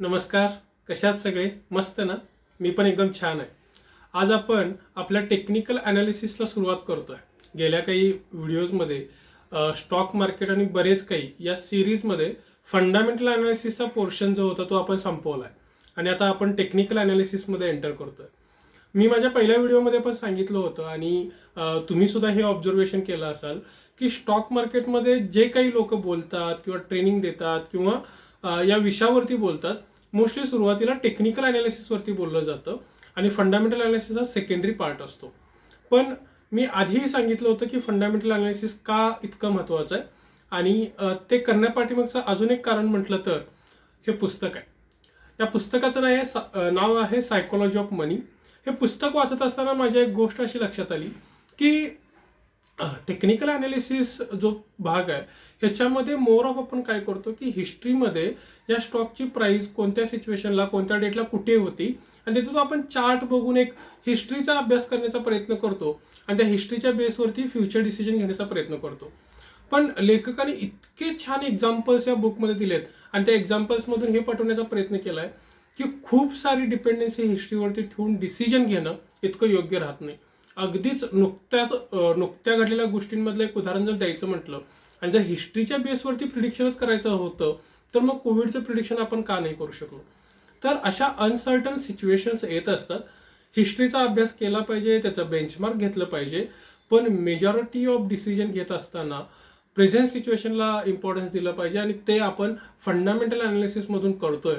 नमस्कार कशात सगळे? मस्त ना? मी पण एकदम छान आहे. आज आपण आपल्या टेक्निकल अनालिसिसला सुरुवात करतोय. गेल्या काही व्हिडिओजमध्ये स्टॉक मार्केट आणि बरेच काही या सिरीजमध्ये फंडामेंटल अनालिसिसचा पोर्शन जो होता तो आपण संपवला आहे आणि आता आपण टेक्निकल अनालिसिसमध्ये एंटर करतोय. मी माझ्या पहिल्या व्हिडिओमध्ये पण सांगितलं होतं आणि तुम्ही सुद्धा हे ऑब्झर्वेशन केलं असाल की स्टॉक मार्केटमध्ये जे काही लोक बोलतात किंवा ट्रेनिंग देतात किंवा या विषयावरती बोलतात. मोस्टली सुरुवातीला टेक्निकल अनालिसिसवरती बोललं जातं आणि फंडामेंटल अनालिसिस हा सेकंडरी पार्ट असतो. पण मी आधीही सांगितलं होतं की फंडामेंटल अनालिसिस का इतकं महत्त्वाचं आहे? आणि ते करण्यापाठीमागचं अजून एक कारण म्हटलं तर हे पुस्तक आहे. या पुस्तकाचं नाव आहे नाव आहे सायकोलॉजी ऑफ मनी हे पुस्तक वाचत असताना माझ्या एक गोष्ट अशी लक्षात आली की टेक्निकल अनालिसिस जो भाग आहे ह्याच्यामध्ये मोर ऑफ आपण काय करतो की हिस्ट्रीमध्ये या स्टॉकची प्राइस कोणत्या सिच्युएशनला कोणत्या डेटला कुठे होती? आणि तिथून आपण चार्ट बघून एक हिस्ट्रीचा अभ्यास करण्याचा प्रयत्न करतो. आणि त्या हिस्ट्रीच्या बेसवरती फ्युचर डिसिजन घेण्याचा प्रयत्न करतो. पण लेखकाने इतके छान एक्झाम्पल्स या बुकमध्ये दिलेत. आणि त्या एक्झाम्पल्समधून हे पटवण्याचा प्रयत्न केला आहे की खूप सारी डिपेंडन्सी हिस्ट्रीवरती ठेवून डिसिजन घेणं इतकं योग्य राहत नाही. अगदीच नुकत्यात नुकत्या घडलेल्या गोष्टींमधलं एक उदाहरण जर द्यायचं म्हटलं आणि जर हिस्ट्रीच्या बेसवरती प्रिडिक्शनच करायचं होतं तर मग कोविडचं प्रिडिक्शन आपण का नाही करू शकलो? तर अशा अनसर्टन सिच्युएशन्स येत असतात. हिस्ट्रीचा अभ्यास केला पाहिजे त्याचं बेंचमार्क घेतलं पाहिजे पण मेजॉरिटी ऑफ डिसिजन घेत असताना प्रेझेंट सिच्युएशनला इम्पॉर्टन्स दिलं पाहिजे आणि ते आपण फंडामेंटल अनालिसिसमधून करतोय.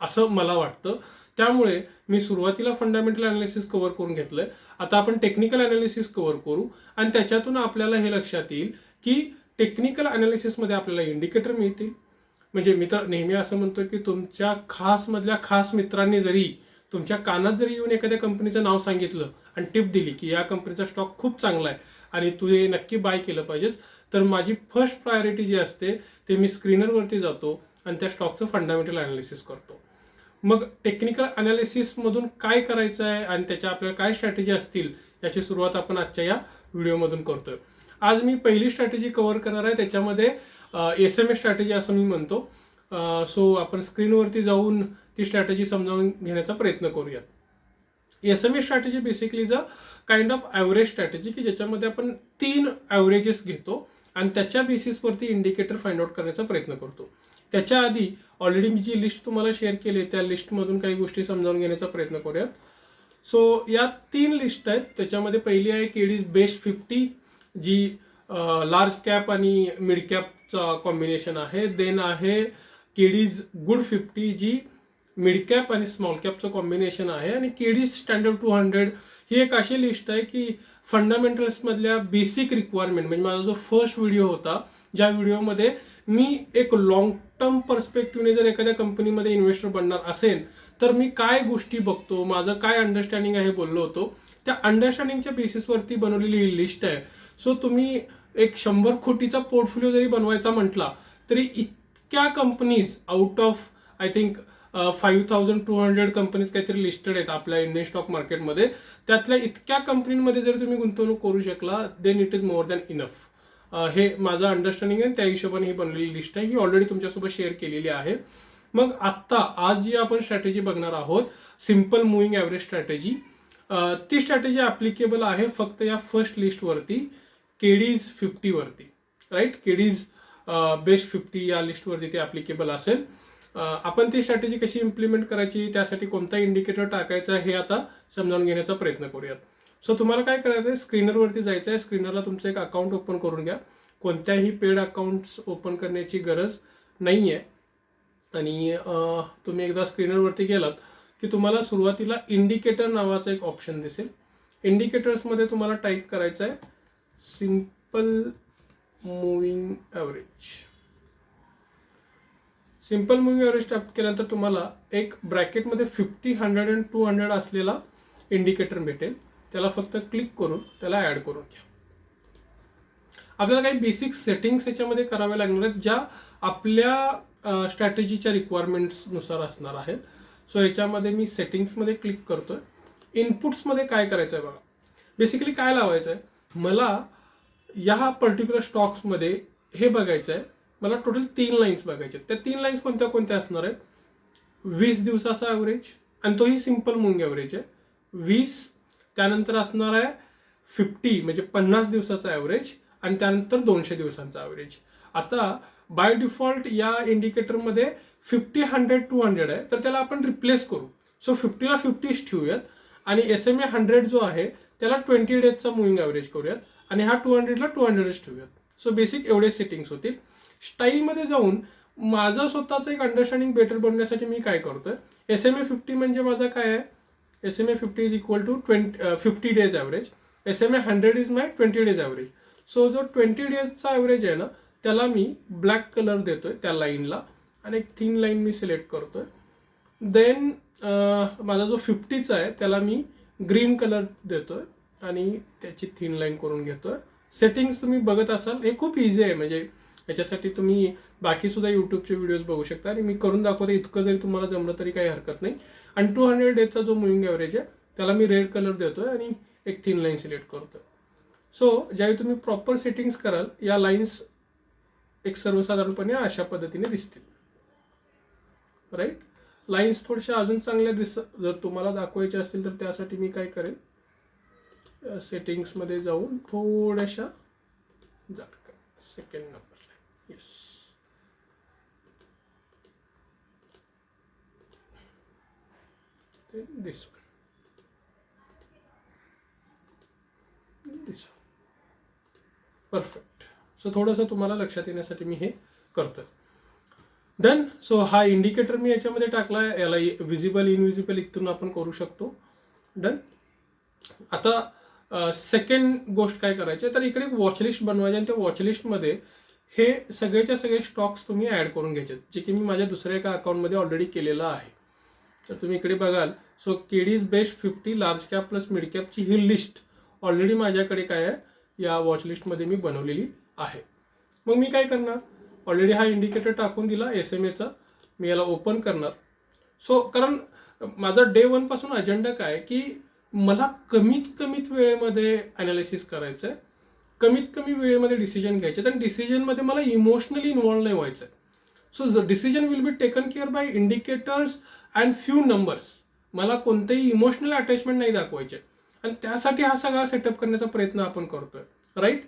असं मला वाटतं. त्यामुळे मी सुरुवातीला फंडामेंटल अनालिसिस कव्हर करून घेतलंय. आता आपण टेक्निकल अनालिसिस कव्हर करू आणि त्याच्यातून आपल्याला हे लक्षात येईल की टेक्निकल अनालिसिसमध्ये आपल्याला इंडिकेटर मिळतील. म्हणजे मी तर नेहमी असं म्हणतो की तुमच्या खासमधल्या खास मित्रांनी जरी तुमच्या कानात जरी येऊन एखाद्या कंपनीचं नाव सांगितलं आणि टिप दिली की या कंपनीचा स्टॉक खूप चांगला आहे आणि तू हे नक्की बाय केलं पाहिजेस तर माझी फर्स्ट प्रायोरिटी जी असते ते मी स्क्रीनरवरती जातो आणि त्या स्टॉकचं फंडामेंटल अनालिसिस करतो. मग टेक्निकल अनालिसिसमधून काय करायचं आहे आणि त्याच्या आपल्याला काय स्ट्रॅटेजी असतील याची सुरुवात आपण आजच्या या व्हिडिओमधून करतोय. आज मी पहिली स्ट्रॅटेजी कव्हर करणार आहे. त्याच्यामध्ये एस एम एस स्ट्रॅटेजी असं मी म्हणतो. सो आपण स्क्रीनवरती जाऊन ती स्ट्रॅटेजी समजावून घेण्याचा प्रयत्न करूयात. S M S strategy basically is a kind of average strategy की ज्याच्यामध्ये आपण तीन ॲव्हरेजेस घेतो आणि त्याच्या बेसिसवरती इंडिकेटर फाइंड आउट करण्याचा प्रयत्न करतो. त्याच्या आधी ऑलरेडी मी जी लिस्ट तुम्हाला शेअर केली आहे, त्या लिस्टमधून काही गोष्टी समजावून घेण्याचा प्रयत्न करूयात. सो या तीन लिस्ट आहेत. त्याच्यामध्ये पहिली आहे केडीज बेस्ट फिफ्टी जी लार्ज कॅप आणि मिड कॅपचा कॉम्बिनेशन आहे. देन आहे केडीज गुड फिफ्टी जी मिड कॅप आणि स्मॉल कॅपचं कॉम्बिनेशन आहे. आणि केडी स्टँडर्ड टू हंड्रेड ही एक अशी लिस्ट आहे की फंडामेंटल्समधल्या बेसिक रिक्वायरमेंट म्हणजे माझा जो फर्स्ट व्हिडिओ होता ज्या व्हिडिओमध्ये मी एक लॉंग टर्म पर्स्पेक्टिव्हने जर एखाद्या कंपनीमध्ये इन्व्हेस्टर बनणार असेल तर मी काय गोष्टी बघतो माझं काय अंडरस्टँडिंग आहे हे बोललो होतो. त्या अंडरस्टँडिंगच्या बेसिसवरती बनवलेली ही लिस्ट आहे. सो तुम्ही एक शंभर कोटीचा पोर्टफोलिओ जरी बनवायचा म्हटला तरी इतक्या companies out of I think five thousand two hundred companies काहीतरी लिस्टेड आहेत आपल्या इंडियन स्टॉक मार्केटमध्ये त्यातल्या इतक्या कंपनीमध्ये जर तुम्ही गुंतवणूक करू शकला then it is more than enough हे माझं अंडरस्टँडिंग आहे. त्या हिशोबाने ही बनलेली लिस्ट आहे. ही ऑलरेडी तुमच्यासोबत शेअर केलेली आहे. मग आत्ता आज जी आपण स्ट्रॅटेजी बघणार आहोत सिंपल मुव्हिंग ॲव्हरेज स्ट्रॅटेजी ती स्ट्रॅटेजी ॲप्लिकेबल आहे फक्त या फर्स्ट लिस्टवरती केडीज फिफ्टीवरती राईट केडीज बेस्ट फिफ्टी या लिस्टवरती ते ॲप्लिकेबल असेल. आपण ती स्ट्रॅटेजी कशी इम्प्लिमेंट करायची त्यासाठी कोणता इंडिकेटर टाकायचा हे आता समजावून घेण्याचा प्रयत्न करूयात. सो तुम्हाला काय करायचं आहे स्क्रीनरवरती जायचं आहे स्क्रीनरला तुमचं एक अकाउंट ओपन करून घ्या. कोणत्याही पेड अकाउंट्स ओपन करण्याची गरज नाही आहे आणि तुम्ही एकदा स्क्रीनरवरती गेलात की तुम्हाला सुरुवातीला इंडिकेटर नावाचा एक ऑप्शन दिसेल. इंडिकेटर्समध्ये तुम्हाला टाईप करायचं आहे simple moving average simple moving average type केल्यानंतर तुम्हाला एक ब्रॅकेटमध्ये fifty hundred and two hundred असलेला इंडिकेटर भेटेल. त्याला फक्त क्लिक करून त्याला ॲड करून घ्या. आपल्याला काही बेसिक सेटिंग्स याच्यामध्ये कराव्या लागणार आहेत ज्या आपल्या स्ट्रॅटेजीच्या रिक्वायरमेंट्सनुसार असणार आहेत. सो याच्यामध्ये मी सेटिंग्समध्ये क्लिक करतो आहे इनपुट्समध्ये काय करायचं आहे बघा. बेसिकली काय लावायचं आहे मला या पर्टिक्युलर स्टॉक्समध्ये हे बघायचं आहे मला टोटल तीन लाईन्स बघायचे. आहेत त्या तीन लाईन्स कोणत्या कोणत्या असणार आहेत? वीस दिवसाचा ॲव्हरेज आणि तोही सिंपल मुंग ॲव्हरेज आहे. वीस त्यानंतर असणार आहे फिफ्टी म्हणजे पन्नास दिवसाचा ॲव्हरेज आणि त्यानंतर दोनशे दिवसांचा ॲव्हरेज आता बाय डिफॉल्ट या इंडिकेटरमध्ये फिफ्टी हंड्रेड टू हंड्रेड आहे. तर त्याला आपण रिप्लेस करू. सो फिफ्टीला फिफ्टीच ठेवूयात. आणि एस एम ए हंड्रेड जो आहे त्याला ट्वेंटी डेजचा मुव्हिंग ॲव्हरेज करूयात. आणि हा टू हंड्रेडला टू हंड्रेडच ठेवूयात. सो बेसिक एवढे सेटिंग्स होतील. स्टाईलमध्ये जाऊन माझं स्वतःचं एक अंडरस्टँडिंग बेटर बनण्यासाठी मी काय करतोय? एस एम ए फिफ्टी म्हणजे माझा काय आहे? S M A fifty is equal to twenty fifty days average S M A hundred is my twenty days average so जो ट्वेंटी डेजचा ॲव्हरेज आहे ना त्याला मी ब्लॅक कलर देतोय त्या लाईनला आणि एक थिन लाईन मी सिलेक्ट करतोय. देन माझा जो फिफ्टीचा आहे त्याला मी ग्रीन कलर देतोय. आणि त्याची थिन लाईन करून घेतोय. सेटिंग्स तुम्ही बघत असाल हे खूप इझी आहे. म्हणजे याच्यासाठी तुम्ही बाकी सुद्धा युट्यूबचे व्हिडिओज बघू शकता. आणि मी करून दाखवते इतकं जरी तुम्हाला जमलं तरी काही हरकत नाही. आणि टू हंड्रेड डेजचा जो मुविंग ॲव्हरेज आहे त्याला मी रेड कलर देतो आहे आणि एक थिन लाईन सिलेक्ट करतो सो ज्यावेळी तुम्ही प्रॉपर सेटिंग्स कराल या लाईन्स एक सर्वसाधारणपणे अशा पद्धतीने दिसतील. राईट लाईन्स थोड्याशा अजून चांगल्या दिस जर तुम्हाला दाखवायच्या असतील तर त्यासाठी मी काय करेन? सेटिंग्समध्ये जाऊन थोड्याशा second number yes this one. Perfect so थोडंसं तुम्हाला लक्षात येण्यासाठी मी हे करतोय. देन सो हा इंडिकेटर मी याच्यामध्ये टाकला आहे. याला विजिबल इनविजिबल इथून आपण करू शकतो. डन आता सेकंड गोष्ट काय करायची? तर इकडे एक वॉचलिस्ट बनवायची आणि त्या वॉचलिस्टमध्ये हे सगळेच्या सगळे स्टॉक्स तुम्ही ॲड करून घ्यायचे जे की मी माझ्या दुसऱ्या एका अकाउंटमध्ये ऑलरेडी केलेलं आहे. तर तुम्ही इकडे बघाल so KD's best fifty large cap plus mid कॅपची ही लिस्ट ऑलरेडी माझ्याकडे काय आहे? या वॉचलिस्टमध्ये मी बनवलेली आहे. मग मी काय करणार? ऑलरेडी हा इंडिकेटर टाकून दिला एस एम एचा मी याला ओपन करणार. सो कारण माझा डे वनपासून अजेंडा काय की मला कमीत कमीत वेळेमध्ये ॲनालिसिस करायचं आहे कमीत कमी वेळेमध्ये डिसिजन घ्यायचे. आणि डिसिजनमध्ये मला इमोशनली इन्वॉल्व नाही व्हायचं आहे so decision will be taken care by indicators and few numbers मला कोणतेही इमोशनल अटॅचमेंट नाही दाखवायचे. आणि त्यासाठी हा सगळा सेटअप करण्याचा प्रयत्न आपण करतोय. राईट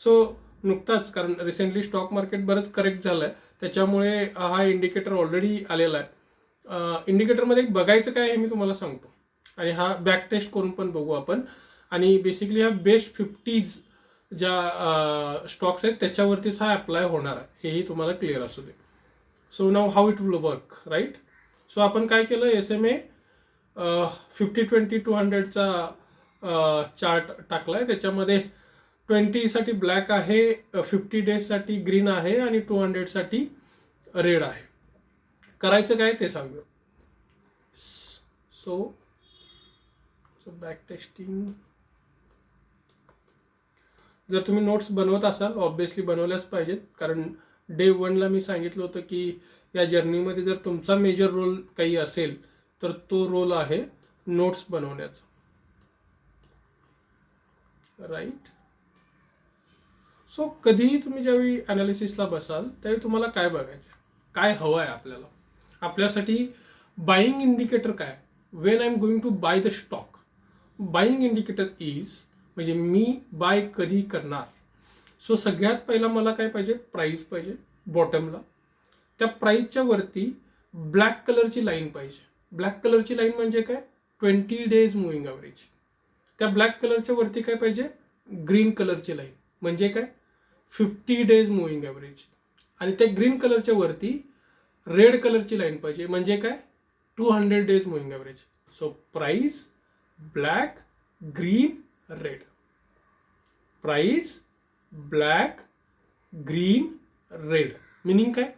सो नुकताच कारण रिसेंटली स्टॉक मार्केट बरंच करेक्ट झालं आहे त्याच्यामुळे हा इंडिकेटर ऑलरेडी आलेला आहे. इंडिकेटरमध्ये एक बघायचं काय हे मी तुम्हाला सांगतो. आणि हा बॅक टेस्ट करून पण बघू आपण. आणि बेसिकली हा बेस्ट फिफ्टीज ज्या स्टॉक्स आहेत त्याच्यावरतीच हा अप्लाय होणार आहे. हेही तुम्हाला क्लिअर असू दे. So now how it will work right so आपण काय केलं? S M A fifty twenty two हंड्रेडचा chart टाकला आहे त्याच्यामध्ये ट्वेंटीसाठी ब्लॅक आहे फिफ्टी डेजसाठी ग्रीन आहे आणि टू हंड्रेडसाठी रेड आहे. करायचं काय ते सांगू? सो सो बॅक टेस्टिंग जर तुम्ही नोट्स बनवत असाल ऑब्विसली बनवल्याच पाहिजेत. कारण डे वनला मी सांगितलं होतं की या जर्नीमध्ये जर तुमचा मेजर रोल काही असेल तर तो रोल आहे नोट्स बनवण्याचा. राईट सो कधीही तुम्ही ज्यावेळी अनालिसिसला बसाल त्यावेळी तुम्हाला काय बघायचं काय हवं आहे आपल्याला? आपल्यासाठी बाईंग इंडिकेटर काय? When I am going to buy the stock buying indicator is म्हणजे मी बाय कधी करणार? सो सगळ्यात पहिला मला काय पाहिजे? प्राईस पाहिजे. बॉटमला त्या प्राईसच्या वरती ब्लॅक कलरची लाईन पाहिजे. ब्लॅक कलरची लाईन म्हणजे काय? ट्वेंटी डेज मुव्हिंग ॲव्हरेज त्या ब्लॅक कलरच्या वरती काय पाहिजे? ग्रीन कलरची लाईन म्हणजे काय? फिफ्टी डेज मुव्हिंग ॲव्हरेज आणि त्या ग्रीन कलरच्या वरती रेड कलरची लाईन पाहिजे. म्हणजे काय? Two hundred days moving average so price black green red price black green red meaning काय?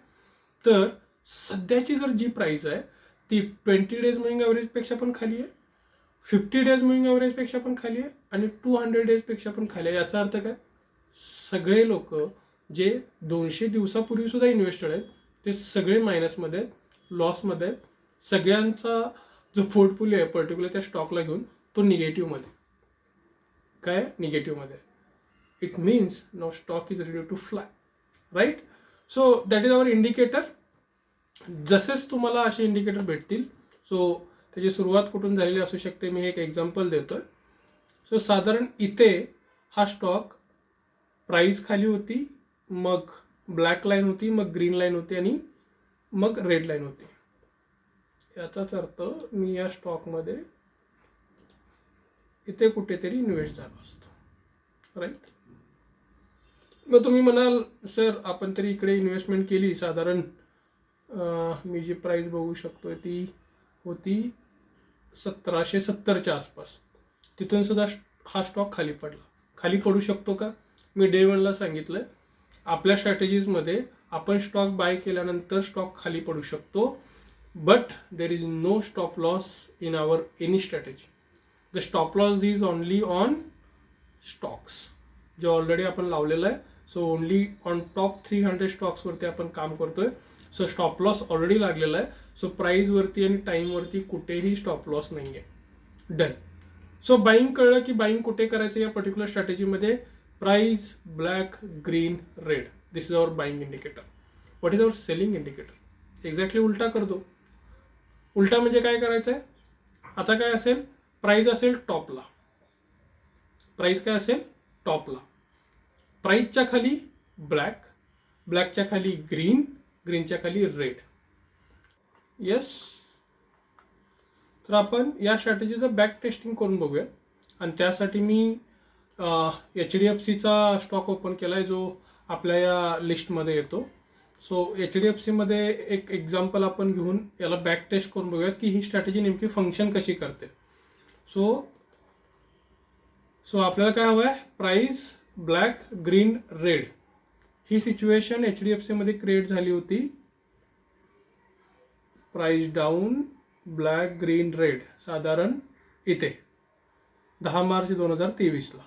तर सध्याची जर जी प्राईस आहे ती ट्वेंटी डेज मुव्हिंग ॲव्हरेजपेक्षा पण खाली आहे फिफ्टी डेज मुव्हिंग ॲव्हरेजपेक्षा पण खाली आहे आणि टू हंड्रेड डेजपेक्षा पण खाली आहे. याचा अर्थ काय? सगळे लोक जे दोनशे दिवसापूर्वीसुद्धा इन्व्हेस्टेड आहेत ते सगळे मायनसमध्ये आहेत लॉसमध्ये आहेत. सगळ्यांचा जो पोर्टफोलिओ आहे पर्टिक्युलर त्या स्टॉकला घेऊन तो निगेटिव्हमध्ये काय? निगेटिव्हमध्ये it means no stock is ready to fly right so that is our indicator जसेच तुम्हाला असे इंडिकेटर भेटतील सो त्याची सुरुवात कुठून झालेली असू शकते मी एक एक्झाम्पल देतो आहे सो साधारण इथे हा स्टॉक प्राईस खाली होती मग ब्लॅक लाईन होती मग ग्रीन लाईन होती आणि मग रेड लाईन होती. याचाच अर्थ मी या स्टॉकमध्ये इथे कुठेतरी इन्व्हेस्ट झाला असतो. राईट मग तुम्ही म्हणाल सर आपण तरी इकडे इन्व्हेस्टमेंट केली. साधारण मी जी प्राईस बघू शकतोय ती होती सतराशे सत्तरच्या आसपास. तिथून सुद्धा हा स्टॉक खाली पडला. खाली पडू शकतो का? मी डे वनला सांगितलं आपल्या स्ट्रॅटेजीजमध्ये आपण स्टॉक बाय केल्यानंतर स्टॉक खाली पडू शकतो but there is no stop loss in our any strategy the stop loss is only on stocks जे ऑलरेडी आपण लावलेलं आहे. So only on top three hundred स्टॉक्सवरती आपण काम करतोय. सो स्टॉप लॉस ऑलरेडी लागलेला आहे. सो प्राईजवरती आणि टाईमवरती कुठेही स्टॉप लॉस नाही आहे डन सो बाईंग कळलं की बाईंग कुठे करायचं या particular स्ट्रॅटेजीमध्ये price black green red this is our buying indicator what is our selling indicator exactly उलटा करतो. उलटा म्हणजे काय करायचं आहे आता काय असेल? प्राईज असेल टॉपला. प्राईज काय असेल टॉपला. प्राईजच्या खाली ब्लॅक ब्लॅकच्या खाली ग्रीन ग्रीनच्या खाली रेड. येस तर आपण या स्ट्रॅटेजीचं बॅक टेस्टिंग करून बघूया. आणि त्यासाठी मी एच डी एफ सीचा स्टॉक ओपन केला आहे जो आपल्या या लिस्टमध्ये येतो. सो एच डी एफ सीमध्ये एक एक्झाम्पल आपण घेऊन याला बॅक टेस्ट करून बघूयात की ही स्ट्रॅटेजी नेमकी फंक्शन कशी करते. सो सो आपल्याला काय हवं आहे प्राईस ब्लॅक ग्रीन रेड ही सिच्युएशन एच डी एफ सीमध्ये क्रिएट झाली होती. Price down black green red साधारण इथे. दहा मार्च दोन हजार तेवीसला.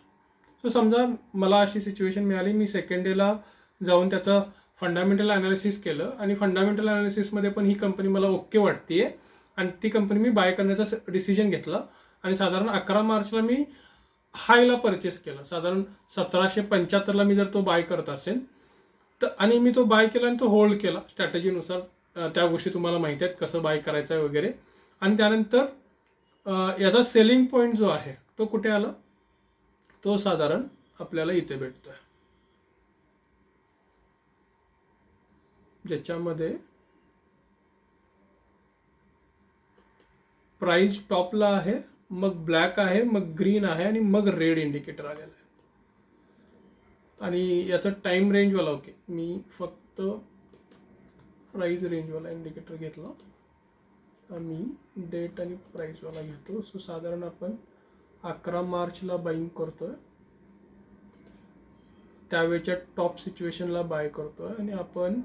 सो समजा मला अशी सिच्युएशन मिळाली. मी सेकंड डेला जाऊन त्याचं फंडामेंटल अनालिसिस केलं आणि फंडामेंटल अनालिसिसमध्ये पण ही कंपनी मला ओके वाटतेय. आणि ती कंपनी मी बाय करण्याचा डिसिजन घेतला. आणि साधारण अकरा मार्चला मी हायला परचेस केला. साधारण सतराशे पंच्याहत्तरला मी जर तो बाय करत असेल तर आणि मी तो बाय केला आणि तो होल्ड केला. स्ट्रॅटेजीनुसार त्या गोष्टी तुम्हाला माहिती आहेत कसं बाय करायचं आहे वगैरे. आणि त्यानंतर याचा सेलिंग पॉईंट जो आहे तो कुठे आला? तो साधारण आपल्याला इथे भेटतो आहे ज्याच्यामध्ये प्राइस टॉपला आहे. मग ब्लॅक आहे मग ग्रीन आहे आणि मग रेड इंडिकेटर आलेला आहे. आणि याचा टाईम रेंजवाला ओके मी फक्त प्राईज रेंजवाला इंडिकेटर घेतला. आम्ही डेट आणि प्राईजवाला घेतो. सो साधारण आपण अकरा मार्चला बाईंग आहे त्यावेळेच्या टॉप सिच्युएशनला बाय करतो आहे आणि आपण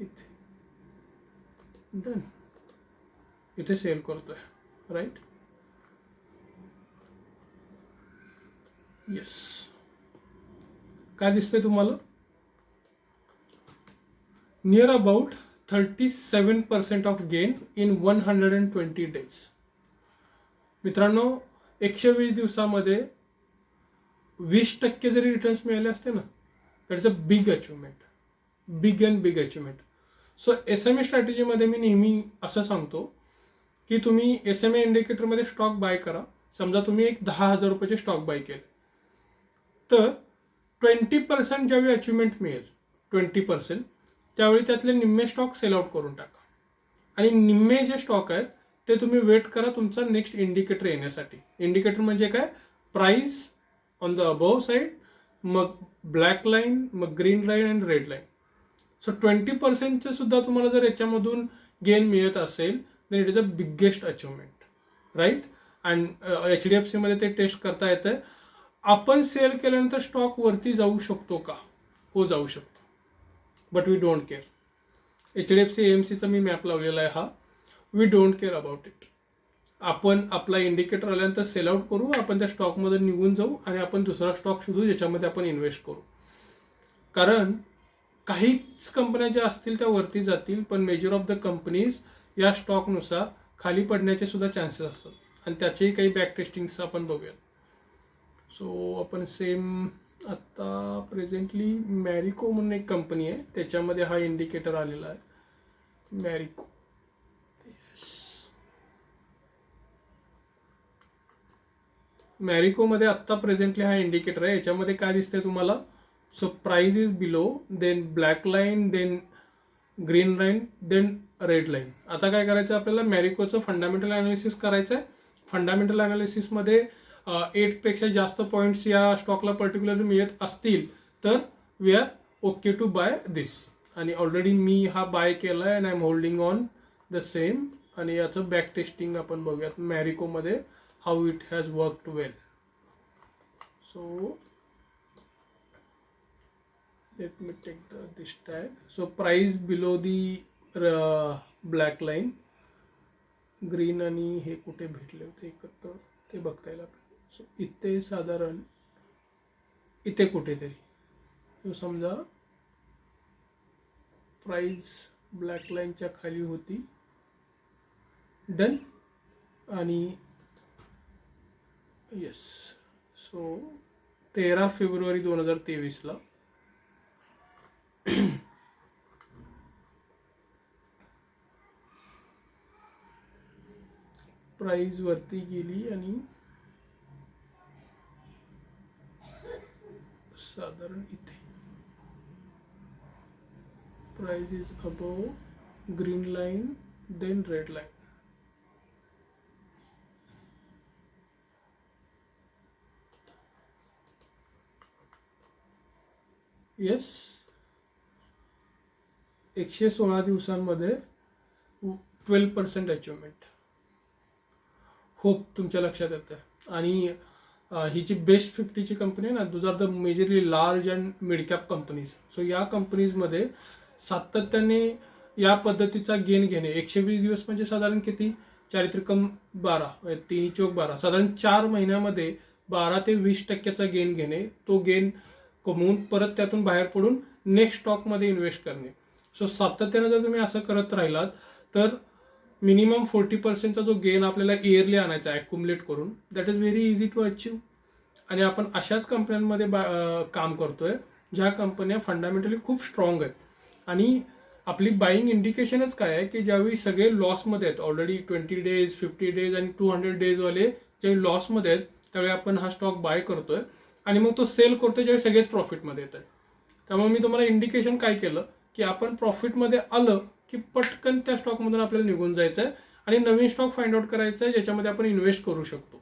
इथे डन इथे सेल करतोय राईट येस काय दिसतंय तुम्हाला? Near about thirty seven percent of gain in one hundred and twenty days मित्रांनो एकशे वीस दिवसामध्ये वीस टक्के जरी रिटर्न्स मिळाले असते ना तर it's a big achievement big and big achievement so S M A स्ट्रॅटेजीमध्ये मी नेहमी असं सांगतो की तुम्ही एस एम ए इंडिकेटरमध्ये स्टॉक बाय करा. समजा तुम्ही एक दहा हजार रुपयाचे स्टॉक बाय केले. तर ट्वेंटी पर्सेंट ज्यावेळी अचिव्हमेंट मिळेल ट्वेंटी पर्सेंट त्यावेळी त्यातले निम्मे स्टॉक सेल आउट करून टाका. आणि निम्मे जे स्टॉक आहेत ते तुम्ही वेट करा तुमचा नेक्स्ट इंडिकेटर येण्यासाठी. इंडिकेटर म्हणजे काय? Price on the above side मग ब्लॅक लाईन मग green line and red line so twenty पर्सेंटचं सुद्धा तुम्हाला जर याच्यामधून गेन मिळत असेल then it is a biggest achievement right and H D F सीमध्ये ते टेस्ट करता येतं आपण सेल केल्यानंतर स्टॉक वरती जाऊ शकतो का? हो जाऊ शकतो. But we don't care H D F C M सीचा मी मॅप लावलेला आहे हा. We don't care about it आपण आपला इंडिकेटर आल्यानंतर सेल आउट करू आपण त्या स्टॉकमध्ये निघून जाऊ आणि आपण दुसरा स्टॉक शोधू ज्याच्यामध्ये आपण इन्व्हेस्ट करू. कारण काहीच कंपन्या ज्या असतील त्या वरती जातील पण मेजर ऑफ द कंपनीज या स्टॉकनुसार खाली पडण्याचे सुद्धा चान्सेस असतात. आणि त्याचेही काही बॅक टेस्टिंग्स आपण बघूयात. सो आपण सेम आत्ता प्रेझेंटली मॅरिको म्हणून एक कंपनी आहे. त्याच्यामध्ये हा इंडिकेटर आलेला आहे. मॅरिको मॅरिकोमध्ये आत्ता प्रेझेंटली हा इंडिकेटर आहे. याच्यामध्ये काय दिसतंय तुम्हाला? So price is below then black line then green line then red line आता काय करायचं आपल्याला? मॅरिकोचं फंडामेंटल अनालिसिस करायचं आहे. फंडामेंटल अनालिसिसमध्ये एटपेक्षा जास्त पॉईंट्स या स्टॉकला पर्टिक्युलरली मिळत असतील तर we are okay to buy this आणि ऑलरेडी मी हा बाय केला आहे and I am holding on the same आणि याचं बॅक टेस्टिंग आपण बघूयात मॅरिकोमध्ये how it has worked well so let me take the this tag. So price below the uh, black line. Green आणि हे कुठे भेटले होते एकत्र? ते बघता येईल आपल्याला सो इथे साधारण इथे कुठेतरी. समजा प्राईज ब्लॅक लाईनच्या खाली होती. डन आणि येस सो तेरा फेब्रुवारी दोन हजार तेवीसला. प्राईज वरती गेली आणि साधारण इथे. Price is above green line then red line yes एकशे सोळा दिवसांमध्ये ट्वेल्व पर्सेंट अचिव्हमेंट होप तुमच्या लक्षात येतं. आणि ही जी बेस्ट फिफ्टीची कंपनी आहे ना those are the majorly large and midcap companies so या कंपनीजमध्ये सातत्याने या पद्धतीचा गेन घेणे एकशे वीस दिवस म्हणजे साधारण किती? चारित्रिकम बारा तिन्ही चौक बारा. साधारण चार महिन्यामध्ये बारा ते वीस टक्क्याचा गेन घेणे तो गेन कमवून परत त्यातून बाहेर पडून नेक्स्ट स्टॉकमध्ये इन्व्हेस्ट करणे. सो सातत्यानं जर तुम्ही असं करत राहिलात तर मिनिमम फोर्टी पर्सेंटचा जो गेन आपल्याला इयरली आणायचा आहे अक्युमुलेट करून that is very easy to achieve आणि आपण अशाच कंपन्यांमध्ये बा काम करतोय ज्या कंपन्या फंडामेंटली खूप स्ट्रॉंग आहेत. आणि आपली बाईंग इंडिकेशनच काय आहे की ज्यावेळी सगळे लॉसमध्ये आहेत already twenty days fifty days आणि टू हंड्रेड डेजवाले ज्यावेळी लॉसमध्ये आहेत त्यावेळी आपण हा स्टॉक बाय करतोय. आणि मग तो सेल करतोय ज्यावेळी सगळेच प्रॉफिटमध्ये येत आहेत. त्यामुळे मी तुम्हाला इंडिकेशन काय केलं की आपण प्रॉफिटमध्ये आलं की पटकन त्या स्टॉकमधून आपल्याला निघून जायचं आहे आणि नवीन स्टॉक फाइंड आउट करायचा आहे ज्याच्यामध्ये आपण इन्व्हेस्ट करू शकतो.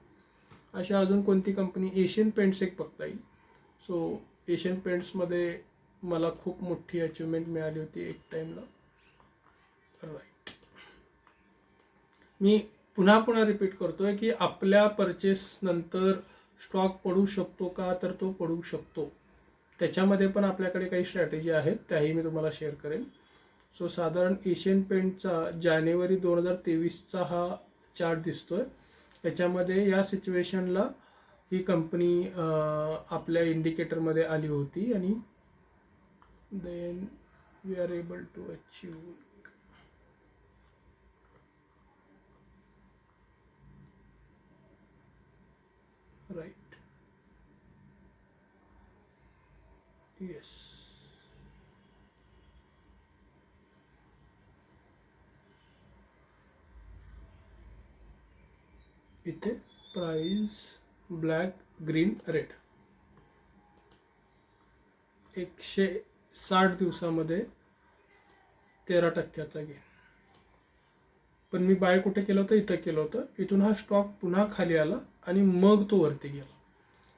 अशा अजून कोणती कंपनी? एशियन पेंट्स एक बघता येईल. सो एशियन पेंट्समध्ये मला खूप मोठी अचिव्हमेंट मिळाली होती एक टाईमला राईट मी पुन्हा पुन्हा रिपीट करतोय की आपल्या परचेस नंतर स्टॉक पडू शकतो का? तर तो पडू शकतो. त्याच्यामध्ये पण आपल्याकडे काही स्ट्रॅटेजी आहेत त्याही मी तुम्हाला शेअर करेन. सो साधारण एशियन पेंटचा जानेवारी दोन हजार तेवीसचा हा चार्ट दिसतोय. याच्यामध्ये या सिच्युएशनला ही कंपनी आपल्या इंडिकेटरमध्ये आली होती आणि then we are able to achieve right yes इथे प्राईज ब्लॅक ग्रीन रेड. एकशे साठ दिवसामध्ये तेरा टक्क्याचा गेन पण मी बाय कुठे केलं होतं? इथं केलं होतं. इथून हा स्टॉक पुन्हा खाली आला आणि मग तो वरती गेला.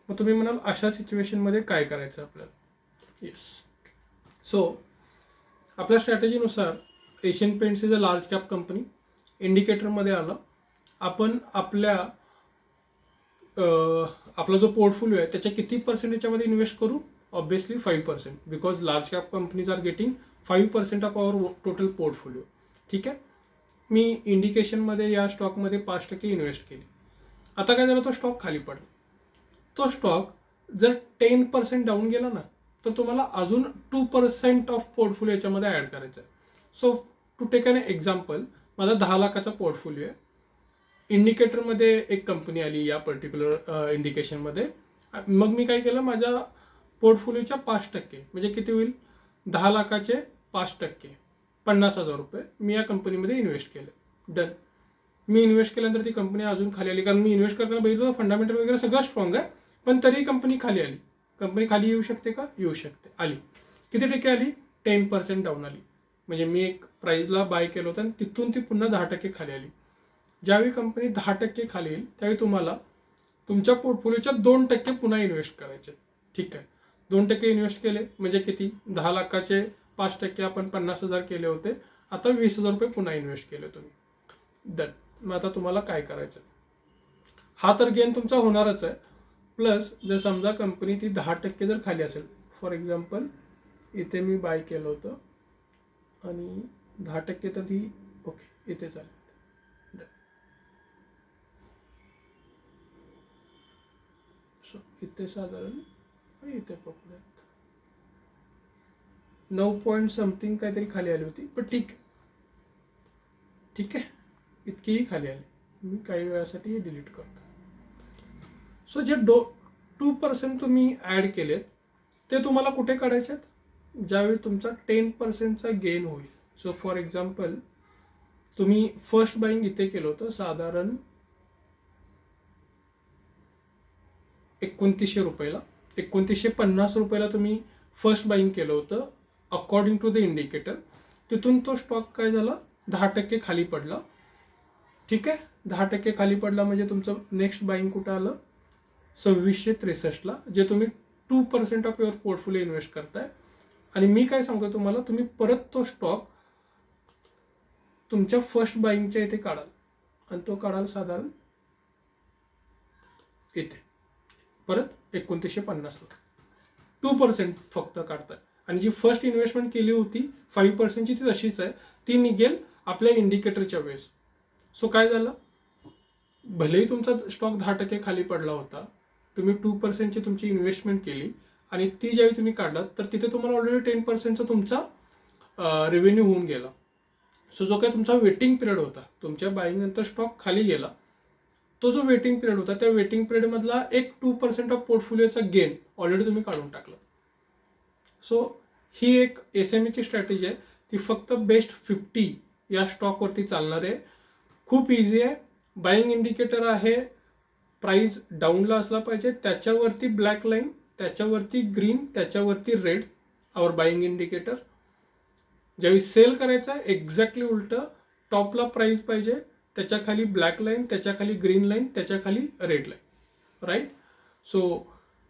मग तुम्ही म्हणाल अशा सिच्युएशनमध्ये काय करायचं आपल्याला? येस सो आपल्या स्ट्रॅटेजीनुसार Asian Paints is a large cap company इंडिकेटरमध्ये आलं. आपण आपल्या आपला जो पोर्टफोलिओ आहे त्याच्या किती पर्सेंट याच्यामध्ये इन्व्हेस्ट करू? Obviously five percent because large cap companies are getting five percent of our total portfolio ठीक आहे? मी इंडिकेशनमध्ये या स्टॉकमध्ये पाच टक्के इन्व्हेस्ट केली. आता काय झालं? तो स्टॉक खाली पडला. तो स्टॉक जर टेन पर्सेंट डाऊन गेला ना तर तुम्हाला अजून टू पर्सेंट ऑफ पोर्टफोलिओ याच्यामध्ये ॲड करायचा आहे so to take an example माझा दहा लाखाचा पोर्टफोलिओ आहे. इंडिकेटरमध्ये एक कंपनी आली या पर्टिक्युलर इंडिकेशनमध्ये मग मी काय केलं माझ्या पोर्टफोलिओच्या पाच टक्के म्हणजे किती होईल? दहा लाखाचे पाच टक्के पन्नास हजार रुपये मी या कंपनीमध्ये इन्व्हेस्ट केले. डन मी इन्व्हेस्ट केल्यानंतर ती कंपनी अजून खाली आली कारण मी इन्व्हेस्ट करताना बघितलं फंडामेंटल वगैरे सगळं स्ट्रॉंग आहे पण तरी कंपनी खाली आली. कंपनी खाली येऊ शकते का? येऊ शकते. आली. किती टक्के आली? टेन पर्सेंट डाऊन आली. म्हणजे मी एक प्राईजला बाय केलं होतं आणि तिथून ती पुन्हा दहा टक्के खाली आली. ज्यावेळी कंपनी दहा टक्के खाली येईल त्यावेळी तुम्हाला तुमच्या पोर्टफोलिओच्या दोन टक्के पुन्हा इन्व्हेस्ट करायचे. ठीक आहे. दोन टक्के इन्व्हेस्ट केले म्हणजे किती? दहा लाखाचे पाच टक्के आपण पन्नास हजार केले होते. आता वीस हजार रुपये पुन्हा इन्व्हेस्ट केले तुम्ही. डन मग आता तुम्हाला काय करायचं हा तर गेन तुमचा होणारच आहे. प्लस जर समजा कंपनी ती दहा टक्के जर खाली असेल फॉर एक्झाम्पल इथे मी बाय केलं होतं आणि दहा टक्के तर ती ओके इथे चालेल. सो इथे साधारण आणि इथे पकडूयात. नऊ पॉईंट समथिंग काहीतरी खाली आली होती पण ठीक ठीक आहे? इतकीही खाली आली. मी काही वेळासाठी हे डिलीट करतो. सो जे डो टू पर्सेंट तुम्ही ॲड केलेत ते तुम्हाला कुठे काढायचे आहेत? ज्यावेळी तुमचा टेन पर्सेंटचा गेन होईल. सो फॉर एक्झाम्पल तुम्ही फर्स्ट बाईंग इथे केलं होतं साधारण एकोणतीसशे रुपयाला. एकोणतीसशे पन्नास रुपयाला तुम्ही फर्स्ट बाईंग केलं होतं अकॉर्डिंग टू द इंडिकेटर तिथून तो स्टॉक काय झाला? दहा टक्के खाली पडला. ठीक आहे? दहा टक्के खाली पडला म्हणजे तुमचं नेक्स्ट बाईंग कुठं आलं? सव्वीसशे त्रेसष्टला जे तुम्ही two percent of your portfolio invest करताय. आणि मी काय सांगतो तुम्हाला तुम्ही परत तो स्टॉक तुमच्या फर्स्ट बाईंगच्या इथे काढाल. आणि तो काढाल साधारण इथे. परत एकोणतीसशे पन्नासला टू पर्सेंट फक्त काढताय आणि जी फर्स्ट इन्व्हेस्टमेंट केली होती फाईव्ह पर्सेंटची ती तशीच आहे. ती निघेल आपल्या इंडिकेटरच्या वेळेस. सो काय झालं? भलेही तुमचा स्टॉक दहा टक्के खाली पडला होता तुम्ही टू पर्सेंटची तुमची इन्व्हेस्टमेंट केली आणि ती ज्यावेळी तुम्ही काढलात तर तिथे तुम्हाला ऑलरेडी टेन पर्सेंटचा तुमचा रेव्हेन्यू होऊन गेला. सो जो काही तुमचा वेटिंग पिरियड होता तुमच्या बाईंगनंतर स्टॉक खाली गेला तो जो वेटिंग पिरियड होता त्या वेटिंग पिरियडमधला एक टू पर्सेंट ऑफ पोर्टफोलिओचा गेन ऑलरेडी तुम्ही काढून टाकला. सो ही एक एस एम ईची स्ट्रॅटेजी आहे. ती फक्त बेस्ट फिफ्टी या स्टॉकवरती चालणार आहे. खूप इझी आहे. बाईंग इंडिकेटर आहे. प्राईज डाऊनला असला पाहिजे. त्याच्यावरती ब्लॅक लाईन त्याच्यावरती ग्रीन त्याच्यावरती रेड आवर बाईंग इंडिकेटर ज्यावेळी सेल करायचा आहे एक्झॅक्टली उलटं टॉपला प्राईज पाहिजे. त्याच्याखाली ब्लॅक लाईन त्याच्याखाली ग्रीन लाईन त्याच्याखाली red line right so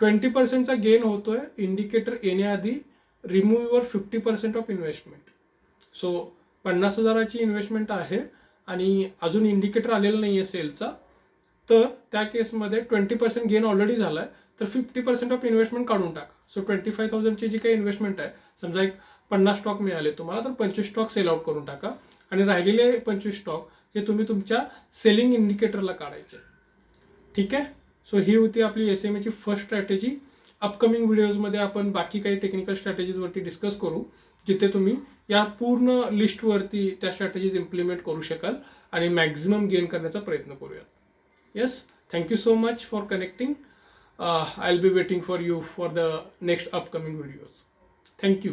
twenty पर्सेंटचा gain होतोय. इंडिकेटर येण्याआधी remove your fifty percent of investment so पन्नास हजाराची इन्व्हेस्टमेंट आहे आणि अजून इंडिकेटर आलेला नाही आहे सेलचा तर त्या केसमध्ये ट्वेंटी पर्सेंट गेन ऑलरेडी झाला आहे तर फिफ्टी पर्सेंट ऑफ इन्व्हेस्टमेंट काढून टाका. सो ट्वेंटी फाय थाउजंडची जी काही इन्व्हेस्टमेंट आहे समजा एक पन्नास स्टॉक मिळाले तुम्हाला तर पंचवीस स्टॉक सेल आउट करून टाका. आणि राहिलेले पंचवीस स्टॉक हे तुम्ही तुमच्या सेलिंग इंडिकेटरला काढायचे. ठीक आहे? सो ही होती आपली एस एम एची फर्स्ट स्ट्रॅटेजी अपकमिंग व्हिडिओजमध्ये आपण बाकी काही टेक्निकल स्ट्रॅटेजीजवरती डिस्कस करू जिथे तुम्ही या पूर्ण लिस्टवरती त्या स्ट्रॅटेजीज इम्प्लिमेंट करू शकाल आणि मॅक्झिमम गेन करण्याचा प्रयत्न करूयात. Yes thank you so much for connecting I will be waiting for you for the next upcoming videos thank you